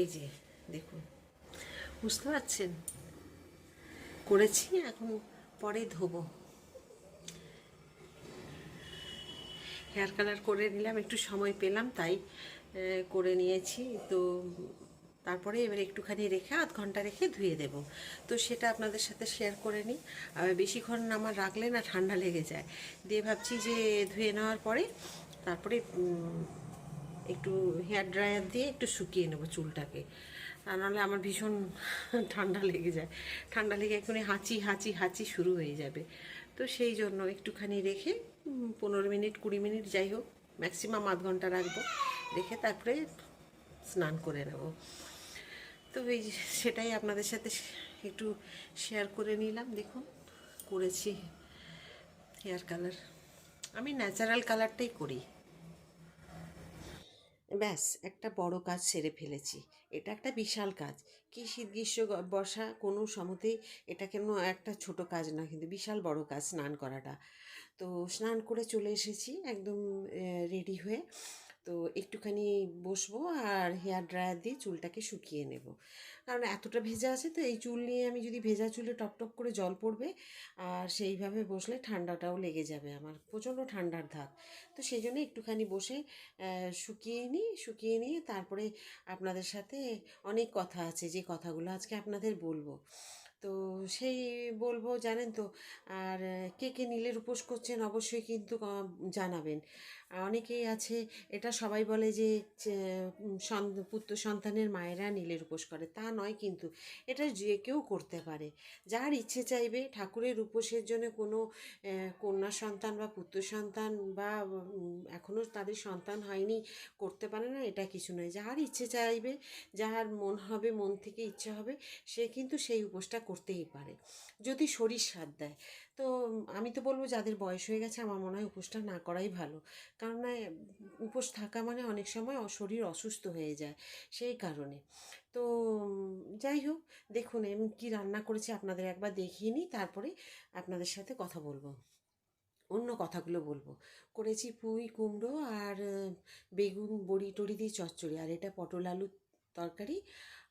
এই যে দেখুন। বুঝতে পারছেন? করেছি এখন পরে ধোবো। হেয়ার কালার করে নিলাম একটু সময় পেলাম তাই করে নিয়েছি। তো তারপরে এবার একটুখানি রেখে আধ ঘণ্টা রেখে ধুয়ে দেব। তো সেটা আপনাদের সাথে শেয়ার করে নিই। আর বেশিক্ষণ আমার রাখলে না ঠান্ডা লেগে যায়। দিয়ে ভাবছি যে ধুয়ে নেওয়ার পরে তারপরে একটু হেয়ার ড্রায়ার দিয়ে একটু শুকিয়ে নেব চুলটাকে। তা নাহলে আমার ভীষণ ঠান্ডা লেগে যায়। ঠান্ডা লেগে এক্ষুনি হাঁচি হাঁচি হাঁচি শুরু হয়ে যাবে। তো সেই জন্য একটুখানি রেখে পনেরো মিনিট, কুড়ি মিনিট যাই হোক ম্যাক্সিমাম আধ ঘণ্টা রাখব। রেখে তারপরে স্নান করে নেব। তো এই সেটাই আপনাদের সাথে একটু শেয়ার করে নিলাম। দেখুন, করেছি হেয়ার কালার আমি ন্যাচারাল কালারটাই করি। ব্যাস, একটা বড় কাজ সেরে ফেলেছি। এটা একটা বিশাল কাজ। কি শীত গ্রীষ্ম বর্ষা কোনো সময়তেই এটা কেন একটা ছোট কাজ না কিন্তু বিশাল বড় কাজ স্নান করাটা। তো স্নান করে চলে এসেছি, একদম রেডি হয়ে। তো একটুখানি বসবো আর হেয়ার ড্রায়ার দিয়ে চুলটাকে শুকিয়ে নেব। কারণ এতটা ভেজা আছে তো এই চুল নিয়ে আমি যদি ভেজা চুলে টপ টপ করে জল পড়বে আর সেইভাবে বসলে ঠান্ডাটাও লেগে যাবে আমার, প্রচণ্ড ঠান্ডার ধাপ তো সেই জন্য একটুখানি বসে শুকিয়ে নিই, শুকিয়ে নিয়ে তারপরে আপনাদের সাথে অনেক কথা আছে, যে কথাগুলো আজকে আপনাদের বলব। তো সেই বলব, জানেন তো, আর কে কে নীলের উপোস করছেন অবশ্যই কিন্তু জানাবেন। অনেকেই আছে, এটা সবাই বলে যে পুত্র সন্তানের মায়েরা নীলের উপোস করে, তা নয় কিন্তু, এটা যে কেউ করতে পারে। যার ইচ্ছে চাইবে, ঠাকুরের উপোসের জন্য কোনো কন্যা সন্তান বা পুত্র সন্তান বা এখনও তাদের সন্তান হয়নি, করতে পারে না, এটা কিছু নয়। যার ইচ্ছে চাইবে, যার মন হবে, মন থেকে ইচ্ছে হবে, সে কিন্তু সেই উপোসটা করতেই পারে, যদি শরীর সাথ দেয়। তো আমি তো বলব যাদের বয়স হয়ে গেছে আমার মনে হয় উপোসটা না করাই ভালো। কারণ উপোস থাকা মানে অনেক সময় শরীর অসুস্থ হয়ে যায় সেই কারণে। তো যাই হোক, দেখুন আমি কী রান্না করেছি আপনাদের একবার দেখিয়ে নিই, তারপরে আপনাদের সাথে কথা বলব। অন্য কথাগুলো বলব। করেছি পুঁই কুমড়ো আর বেগুন বড়ি টড়ি দিয়ে চচ্চড়ি, আর এটা পটল আলুর তরকারি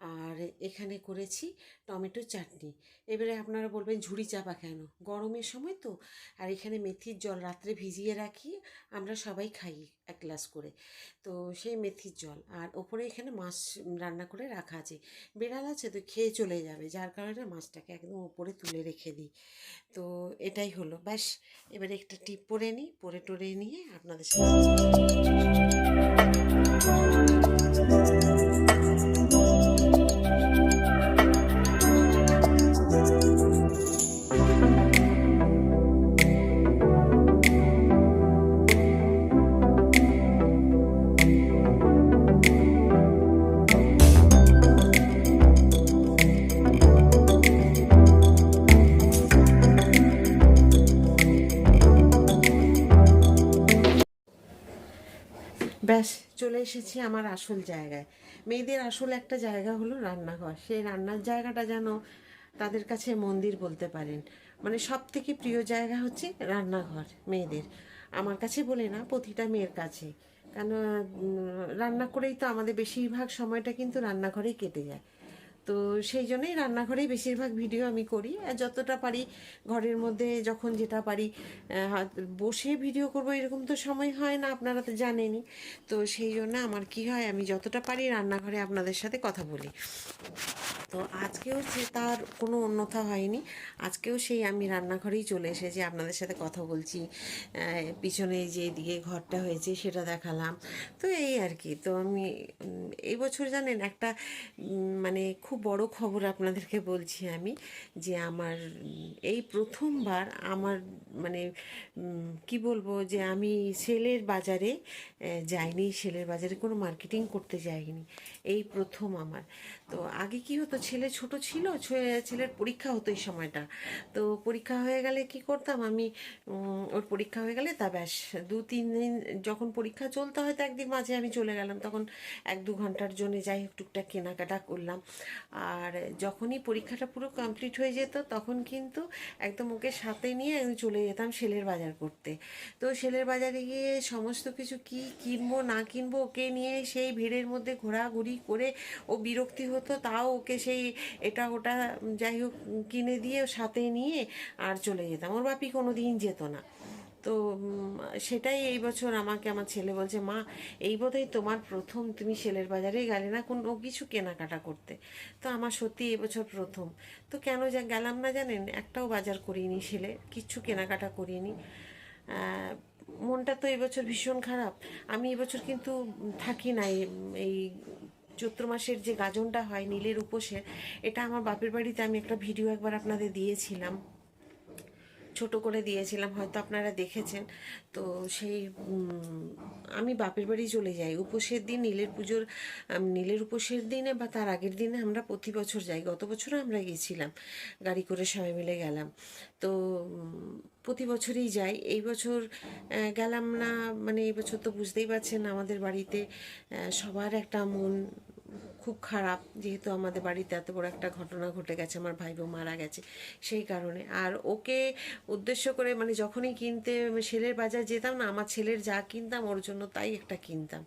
আর এখানে করেছি টমেটো চাটনি। এবারে আপনারা বলবেন ঝুড়ি চাপা কেন? গরমের সময় তো। আর এখানে মেথির জল রাত্রে ভিজিয়ে রাখি, আমরা সবাই খাই এক গ্লাস করে। তো সেই মেথির জল। আর ওপরে এখানে মাছ রান্না করে রাখা আছে। বেড়াল আছে তো খেয়ে চলে যাবে, যার কারণে মাছটাকে একদম ওপরে তুলে রেখে দিই। তো এটাই হলো। ব্যাস, এবারে একটা টিপ পরে নিই পরে টরে নিয়ে আপনাদের সাথে ব্যাস, চলে এসেছি আমার আসল জায়গায়। মেয়েদের আসল একটা জায়গা হলো রান্নাঘর। সেই রান্নার জায়গাটা যেন তাদের কাছে মন্দির বলতে পারেন। মানে সব থেকে প্রিয় জায়গা হচ্ছে রান্নাঘর মেয়েদের। আমার কাছে বলে না, প্রতিটা মেয়ের কাছে। কেন রান্না করেই তো আমাদের বেশিরভাগ সময়টা কিন্তু রান্নাঘরেই কেটে যায়। তো সেই জন্যই রান্নাঘরেই বেশিরভাগ ভিডিও আমি করি। আর যতটা পারি ঘরের মধ্যে যখন যেটা পারি বসে ভিডিও করব এরকম তো সময় হয় না, আপনারা তো জানেনই। তো সেই জন্য আমার কি হয়, আমি যতটা পারি রান্নাঘরে আপনাদের সাথে কথা বলি। তো আজকেও সে তার কোনো অন্যথা হয়নি। আজকেও সেই আমি রান্নাঘরেই চলে এসেছি, আপনাদের সাথে কথা বলছি। পিছনে যে দিকে ঘরটা হয়েছে সেটা দেখালাম। তো এই আর কি, তো আমি এই বছর জানেন একটা মানে খুব বড় খবর আপনাদেরকে বলছি আমি যে আমার, এই প্রথমবার আমার মানে কি বলব যে আমি সেলের বাজারে যাইনি, সেলের বাজারে কোনো মার্কেটিং করতে যাইনি। এই প্রথম আমার। তো আগে কি হতো ছেলে ছোট ছিল ছেলের পরীক্ষা হতো এই সময়টা। তো পরীক্ষা হয়ে গেলে কি করতাম আমি? ওর পরীক্ষা হয়ে গেলে তা ব্যাস, দু, তিন দিন যখন পরীক্ষা চলতে হয়তো একদিন মাঝে আমি চলে গেলাম। তখন এক দু ঘণ্টার জন্য যাই হোক টুকটাক কেনাকাটা করলাম। আর যখনই পরীক্ষাটা পুরো কমপ্লিট হয়ে যেত, তখন কিন্তু একদম ওকে সাথে নিয়ে আমি চলে যেতাম সেলের বাজার করতে। তো সেলের বাজারে গিয়ে সমস্ত কিছু কি কিনবো না কিনবো ওকে নিয়ে সেই ভিড়ের মধ্যে ঘোরাঘুরি করে ও বিরক্তি হতো, তাও ওকে সেই এটা ওটা যাই হোক কিনে দিয়ে সাথে নিয়ে আর চলে যেতাম। ওর বাপি কোনো দিন যেত না। তো সেটাই এই বছর আমাকে, আমার ছেলে বলছে, মা, এই বোধহয় তোমার প্রথম, তুমি সেলের বাজারে গেলে না, কোনো কিছু কেনাকাটা করতে। তো আমার সত্যি এবছর প্রথম। তো কেন যা, গেলাম না জানেন? একটাও বাজার করিনি সেলে, কিচ্ছু কেনাকাটা করিনি। মনটা তো এবছর ভীষণ খারাপ। আমি এবছর কিন্তু থাকি না এই- এই চৈত্র মাসের যে গাজনটা হয়, নীলের উপোসের, এটা আমার বাপের বাড়িতে আমি একটা ভিডিও একবার আপনাদের দিয়েছিলাম। ছোট করে দিয়েছিলাম, হয়তো আপনারা দেখেছেন। তো সেই আমি বাপের বাড়ি চলে যাই। উপোসের দিন, নীলের পুজোর নীলের উপোসের দিনে বা তার আগের দিনে আমরা প্রতি বছর যাই। গত বছরও আমরা গেছিলাম, গাড়ি করে সবাই মিলে গেলাম। তো প্রতি বছরই যাই। এই বছর গেলাম না মানে এই বছর তো বুঝতেই পারছেন আমাদের বাড়িতে সবার একটা মন খুব খারাপ, যেহেতু আমাদের বাড়িতে এত বড় একটা ঘটনা ঘটে গেছে, আমার ভাই বোন মারা গেছে, সেই কারণে। আর ওকে উদ্দেশ্য করে মানে যখনই কিনতে ছেলের বাজার যেতাম না, আমার ছেলের যা কিনতাম, ওর জন্য তাই একটা কিনতাম।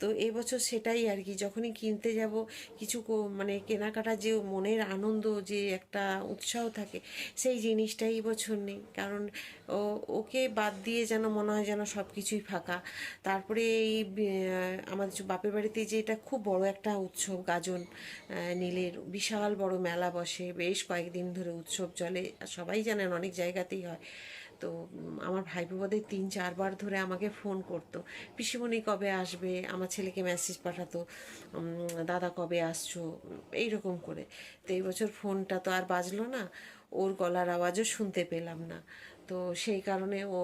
তো এবছর সেটাই আর কি, যখনই কিনতে যাব, কিছু মানে কেনাকাটা যে মনের আনন্দ, যে একটা উৎসাহ থাকে, সেই জিনিসটাই এই বছর নেই। কারণ ওকে বাদ দিয়ে যেন মনে হয় যেন সব কিছুই ফাঁকা। তারপরে এই আমাদের বাপের বাড়িতে যে এটা খুব বড় একটা উৎসব গাজন নীলের বিশাল বড় মেলা বসে, বেশ কয়েকদিন ধরে উৎসব চলে সবাই জানেন অনেক জায়গাতেই হয়। তো আমার ভাই বোবাদের তিন, চারবার ধরে আমাকে ফোন করতো, পিসিমণি কবে আসবে? আমার ছেলেকে মেসেজ পাঠাতো দাদা কবে আসছো? এই রকম করে। তো এই বছর ফোনটা তো আর বাজলো না, ওর গলার আওয়াজও শুনতে পেলাম না। তো সেই কারণে ও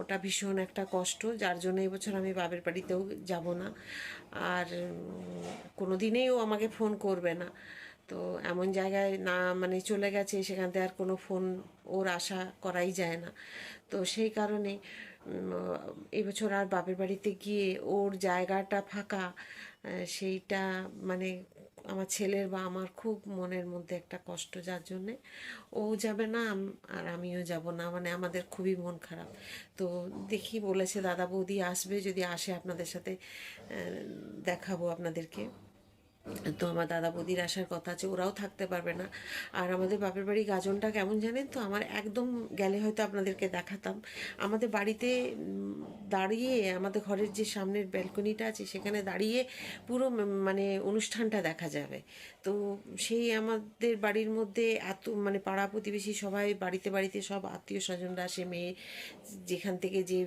ওটা ভীষণ একটা কষ্ট। যার জন্য এবছর আমি বাপের বাড়িতেও যাব না। আর কোনো দিনেই ও আমাকে ফোন করবে না। তো এমন জায়গায় না মানে চলে গেছে, সেখান থেকে আর কোনো ফোন ওর আশা করাই যায় না। তো সেই কারণে এবছর আর বাপের বাড়িতে গিয়ে ওর জায়গাটা ফাঁকা সেইটা মানে আমার ছেলের বা আমার খুব মনের মধ্যে একটা কষ্ট, যার জন্যে ও যাবে না আর আমিও যাব না মানে আমাদের খুবই মন খারাপ। তো দেখি বলেছে দাদা বৌদি আসবে, যদি আসে আপনাদের সাথে দেখাবো আপনাদেরকে। তো আমার দাদা বৌদির আসার কথা আছে, ওরাও থাকতে পারবে না। আর আমাদের বাপের বাড়ি গাজনটা কেমন জানেন তো? আমার একদম গেলে হয়তো আপনাদেরকে দেখাতাম। আমাদের বাড়িতে দাঁড়িয়ে আমাদের ঘরের যে সামনের ব্যালকনিটা আছে, সেখানে দাঁড়িয়ে পুরো মানে অনুষ্ঠানটা দেখা যাবে। তো সেই আমাদের বাড়ির মধ্যে এত মানে পাড়া প্রতিবেশী সবাই বাড়িতে বাড়িতে সব আত্মীয় স্বজনরা আসে, মেয়ে যেখান থেকে যে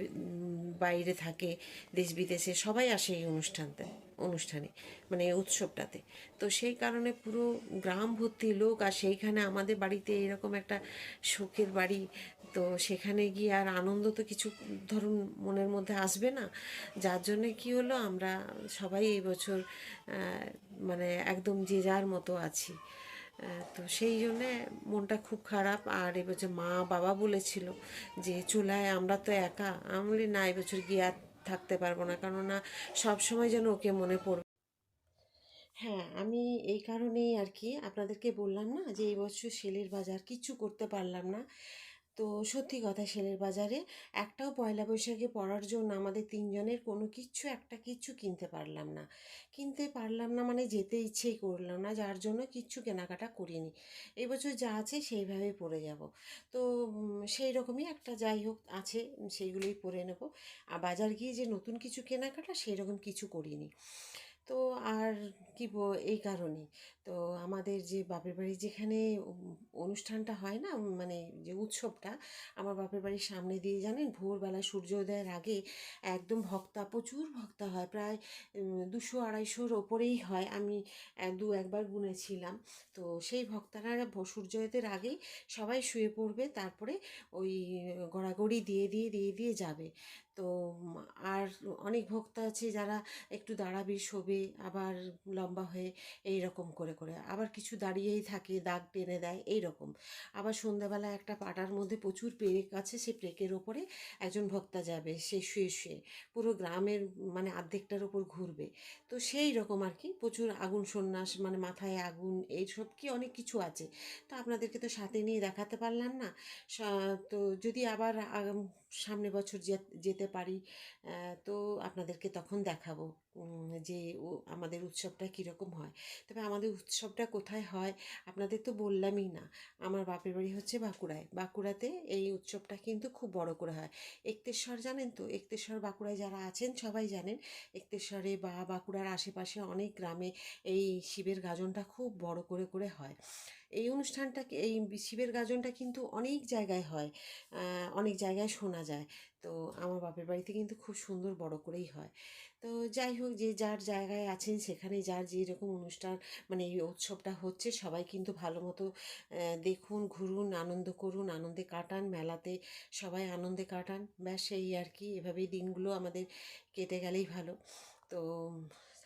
বাইরে থাকে দেশ বিদেশে সবাই আসে এই অনুষ্ঠানতে। অনুষ্ঠানে মানে উৎসবটাতে। তো সেই কারণে পুরো গ্রাম ভর্তি লোক আর সেইখানে আমাদের বাড়িতে এরকম একটা শোকের বাড়ি, তো সেখানে গিয়ে আর আনন্দ তো কিছু ধরুন মনের মধ্যে আসবে না। যার জন্যে কি হলো, আমরা সবাই এই বছর মানে একদম যে যার মতো আছি। তো সেই জন্যে মনটা খুব খারাপ। আর এবছর মা বাবা বলেছিল যে, চুলায় আমরা তো একা। আমি না এবছর গিয়ে থাকতে পারব না। কেননা সব সময় যেন ওকে মনে পড়বে। হ্যাঁ আমি এই কারণেই আর কি আপনাদেরকে বললাম না যে এই বছর সেলের বাজার কিছু করতে পারলাম না। তো সত্যি কথা সেলের বাজারে একটাও পয়লা বৈশাখে পড়ার জন্য আমাদের তিনজনের কোনো কিচ্ছু একটা কিচ্ছু কিনতে পারলাম না। কিনতে পারলাম না মানে যেতে ইচ্ছেই করলাম না, যার জন্য কিচ্ছু কেনাকাটা করিনি। এবছর যা আছে সেইভাবে পরে যাব। তো সেই রকমই একটা যাই হোক আছে, সেইগুলোই পরে নেব। আর বাজার গিয়ে যে নতুন কিছু কেনাকাটা সেই রকম কিছু করিনি। তো আর কি এই কারণে তো আমাদের যে বাপের বাড়ি যেখানে অনুষ্ঠানটা হয় না মানে যে উৎসবটা, আমার বাপের বাড়ির সামনে দিয়ে জানেন, ভোরবেলা সূর্যোদয়ের আগে একদম ভক্তা, প্রচুর ভক্তা হয়, প্রায় দুশো আড়াইশোর ওপরেই হয়। আমি দু একবার গুনেছিলাম। তো সেই ভক্তারা সূর্যোদয়ের আগেই সবাই শুয়ে পড়বে, তারপরে ওই গড়াগড়ি দিয়ে দিয়ে দিয়ে দিয়ে যাবে। তো আর অনেক ভক্ত আছে যারা একটু দাঁড়াবে, শোবে আবার লম্বা হয়ে এই রকম করে করে। আবার কিছু দাঁড়িয়েই থাকে, দাগ টেনে দেয় এই রকম আবার সন্ধ্যাবেলা একটা পাটার মধ্যে প্রচুর পেরেক আছে সেই পেরেকের ওপরে একজন ভক্তা যাবে, সে শুয়ে শুয়ে। পুরো গ্রামের মানে অর্ধেকটার ওপর ঘুরবে। তো সেই রকম আর কি, প্রচুর আগুন সন্ন্যাস মানে মাথায় আগুন, এইসব কি অনেক কিছু আছে। তো আপনাদেরকে তো সাথে নিয়ে দেখাতে পারলাম না। তো যদি আবার সামনে বছর যেতে পারি। তো আপনাদেরকে তখন দেখাবো যে আমাদের উৎসবটা কীরকম হয়। তবে আমাদের উৎসবটা কোথায় হয় আপনাদের তো বললামই না। আমার বাপের বাড়ি হচ্ছে বাঁকুড়ায়। বাঁকুড়াতে এই উৎসবটা কিন্তু খুব বড় করে হয়। একতেশ্বর জানেন তো? একতেশ্বর বাঁকুড়ায় যারা আছেন সবাই জানেন। একতেশ্বরে বা বাঁকুড়ার আশেপাশে অনেক গ্রামে এই শিবের গাজনটা খুব বড় করে করে হয়। এই অনুষ্ঠানটা এই শিবের গাজনটা কিন্তু অনেক জায়গায় হয় অনেক জায়গায় শোনা যায়। তো আমার বাপের বাড়িতে কিন্তু খুব সুন্দর বড় করেই হয়। তো যাই হোক, যে যার জায়গায় আছেন সেখানে যার যেরকম অনুষ্ঠান মানে এই উৎসবটা হচ্ছে, সবাই কিন্তু ভালো মতো দেখুন, ঘুরুন, আনন্দ করুন, আনন্দে কাটান, মেলাতে সবাই আনন্দে কাটান। ব্যাস, এই আর কি। এভাবেই দিনগুলো আমাদের কেটে গেলেই ভালো। তো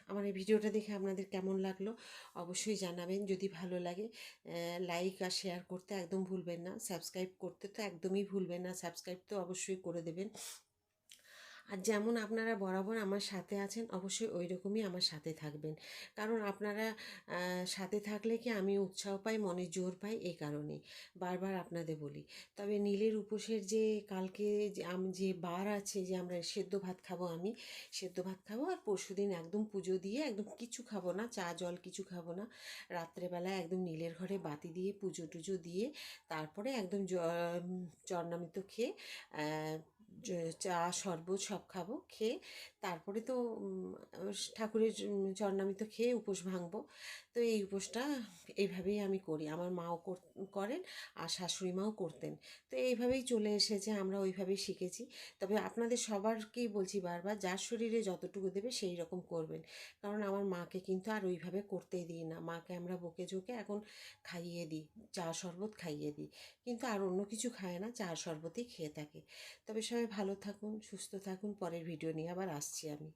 আমার এই ভিডিওটা দেখে আপনাদের কেমন লাগল অবশ্যই জানাবেন। যদি ভালো লাগে লাইক আর শেয়ার করতে একদম ভুলবেন না। সাবস্ক্রাইব করতে তো একদমই ভুলবেন না। সাবস্ক্রাইব তো অবশ্যই করে দেবেন। আর যেমন আপনারা বরাবর আমার সাথে আছেন, অবশ্যই ওই রকমই আমার সাথে থাকবেন। কারণ আপনারা সাথে থাকলে কি আমি উৎসাহ পাই, মনে জোর পাই? এই কারণে বারবার আপনাদের বলি। তবে নীলের উপোসের যে কালকে যে আম- যে বার আছে যে আমরা সেদ্ধ ভাত খাব আমি, সেদ্ধ ভাত খাব আর পরশুদিন একদম পুজো দিয়ে একদম কিছু খাব না, চা, জল কিছু খাব না, রাত্রেবেলা একদম নীলের ঘরে বাতি দিয়ে পুজো টুজো দিয়ে তারপরে একদম জ- চরণামৃত খেয়ে চা শরবত সব খাব খেয়ে তারপরে তো ঠাকুরের চরণামৃত খেয়ে উপোস ভাঙবো। তো এই উপোসটা এইভাবেই আমি করি। আমার মাও কর- করেন আর শাশুড়ি মাও করতেন। তো এইভাবেই চলে এসেছে, আমরা ওইভাবেই শিখেছি। তবে আপনাদের সবারকেই বলছি বারবার, যার শরীরে যতটুকু দেবে সেই রকম করবেন। কারণ আমার মাকে কিন্তু আর ওইভাবে করতেই দিই না। মাকে আমরা বকে ঝোঁকে এখন খাইয়ে দিই, চা শরবত খাইয়ে দিই। কিন্তু আর অন্য কিছু খায় না, চা শরবতই খেয়ে থাকে। তবে সবাই ভালো থাকুন, সুস্থ থাকুন। পরের ভিডিও নিয়ে আবার আসছি আমি।